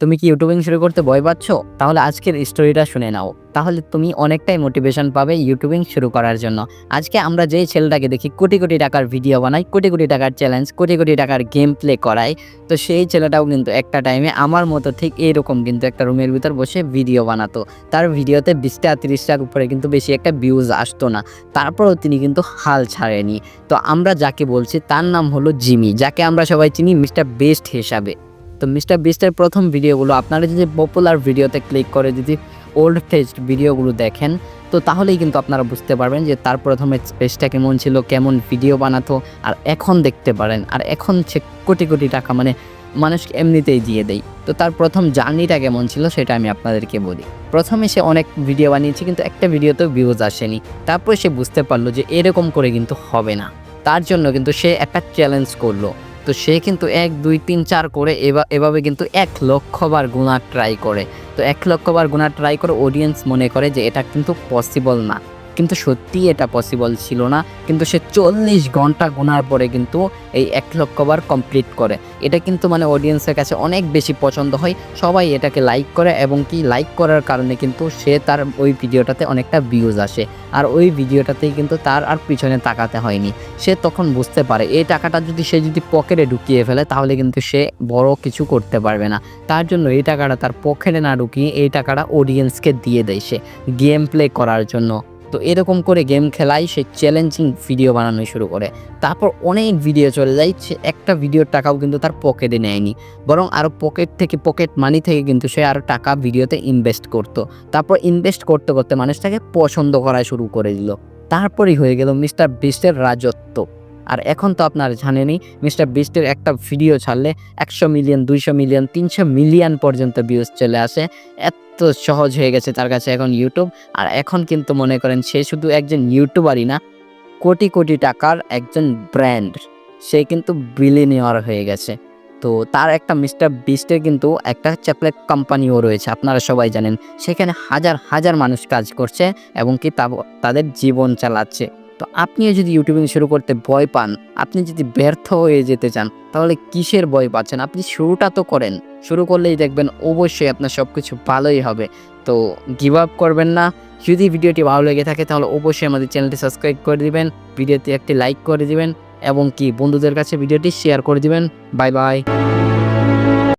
তুমি কি ইউটিউবিং শুরু করতে ভয় পাচ্ছ? তাহলে আজকের স্টোরিটা শুনে নাও। তাহলে তুমি অনেকটাই মোটিভেশন পাবে ইউটিউবিং শুরু করার জন্য। আজকে আমরা যেই ছেলেটাকে দেখি, কোটি কোটি টাকার ভিডিও বানাই কোটি কোটি টাকার চ্যালেঞ্জ কোটি কোটি টাকার গেম প্লে করায়। তো সেই ছেলেটাও কিন্তু একটা টাইমে আমার মতো ঠিক এরকম কিন্তু একটা রুমের ভিতর বসে ভিডিও বানাতো। তার ভিডিওতে বিশটা, তিরিশটার উপরে কিন্তু বেশি একটা ভিউজ আসতো না। তারপরেও তিনি কিন্তু হাল ছাড়েনি। তো আমরা যাকে বলছি, তার নাম হলো জিমি, যাকে আমরা সবাই চিনি মিস্টার বেস্ট হিসাবে। তো মিস্টার বিস্টের প্রথম ভিডিওগুলো, আপনারা যদি পপুলার ভিডিওতে ক্লিক করে যদি ওল্ড ফেস্ট ভিডিওগুলো দেখেন, তো তাহলেই কিন্তু আপনারা বুঝতে পারবেন যে তার প্রথমে স্পেসটা কেমন ছিল, কেমন ভিডিও বানাতো, আর এখন দেখতে পারেন, আর এখন সে কোটি কোটি টাকা মানে মানুষকে এমনিতেই দিয়ে দেয়। তো তার প্রথম জার্নিটা কেমন ছিল সেটা আমি আপনাদেরকে বলি। প্রথমে সে অনেক ভিডিও বানিয়েছে, কিন্তু একটা ভিডিওতেও ভিউজ আসেনি। তারপরে সে বুঝতে পারল যে এরকম করে কিন্তু হবে না। তার জন্য কিন্তু সে একটা চ্যালেঞ্জ করল। তো সে কিন্তু এক, দুই, তিন, চার করে এভাবে কিন্তু এক লক্ষবার গুণা ট্রাই করে। তো এক লক্ষবার গুণা ট্রাই করে অডিয়েন্স মনে করে যে এটা কিন্তু পসিবল না। কিন্তু সত্যিই এটা পসিবল ছিল না। কিন্তু সে চল্লিশ ঘণ্টা গোনার পরে কিন্তু এই এক লক্ষবার কমপ্লিট করে। এটা কিন্তু মানে অডিয়েন্সের কাছে অনেক বেশি পছন্দ হয়। সবাই এটাকে লাইক করে এবং কি লাইক করার কারণে কিন্তু সে তার ওই ভিডিওটাতে অনেকটা ভিউজ আসে। আর ওই ভিডিওটাতেই কিন্তু তার আর পিছনে তাকাতে হয়নি। সে তখন বুঝতে পারে, এই টাকাটা যদি সে যদি পকেটে ঢুকিয়ে ফেলে, তাহলে কিন্তু সে বড় কিছু করতে পারবে না। তার জন্য এই টাকাটা তার পকেটে না ঢুকিয়ে এই টাকাটা অডিয়েন্সকে দিয়ে দেয় সে। গেম প্লে করার জন্য। তো এরকম করে গেম খেলাই সে চ্যালেঞ্জিং ভিডিও বানানো শুরু করে। তারপর অনেক ভিডিও চলে যায়, সে একটা ভিডিওর টাকাও কিন্তু তার পকেটে নেয়নি। বরং আরও পকেট থেকে পকেট মানি থেকে কিন্তু সে আরও টাকা ভিডিওতে ইনভেস্ট করতো। তারপর ইনভেস্ট করতে করতে মানুষটাকে পছন্দ করা শুরু করে দিল। তারপরই হয়ে গেল মিস্টার বিস্টের রাজত্ব। আর এখন তো আপনারা জানেনই, মিস্টার বিস্টের একটা ভিডিও ছাড়লে একশো মিলিয়ন, দুইশো মিলিয়ন, তিনশো মিলিয়ন পর্যন্ত ভিউজ চলে আসে। এত সহজ হয়ে গেছে তার কাছে এখন ইউটিউব আর এখন কিন্তু মনে করেন সে শুধু একজন ইউটিউবারই না, কোটি কোটি টাকার একজন ব্র্যান্ড সে কিন্তু বিলিনিয়র হয়ে গেছে। তো তার একটা মিস্টার বিস্টের কিন্তু একটা চ্যাপলেট কোম্পানিও রয়েছে, আপনারা সবাই জানেন। সেখানে হাজার হাজার মানুষ কাজ করছে এবং কি তাদের জীবন চালাচ্ছে। তো আপনিও যদি ইউটিউবিং শুরু করতে ভয় পান, আপনি যদি ব্যর্থ হয়ে যেতে চান, তাহলে কিসের ভয় পাচ্ছেন? আপনি শুরুটা তো করেন। শুরু করলেই দেখবেন অবশ্যই আপনার সব কিছু ভালোই হবে। তো গিভ আপ করবেন না। যদি ভিডিওটি ভালো লেগে থাকে, তাহলে অবশ্যই আমাদের চ্যানেলটি সাবস্ক্রাইব করে দিবেন, ভিডিওতে একটি লাইক করে দিবেন, এবং কি বন্ধুদের কাছে ভিডিওটি শেয়ার করে দিবেন। Bye bye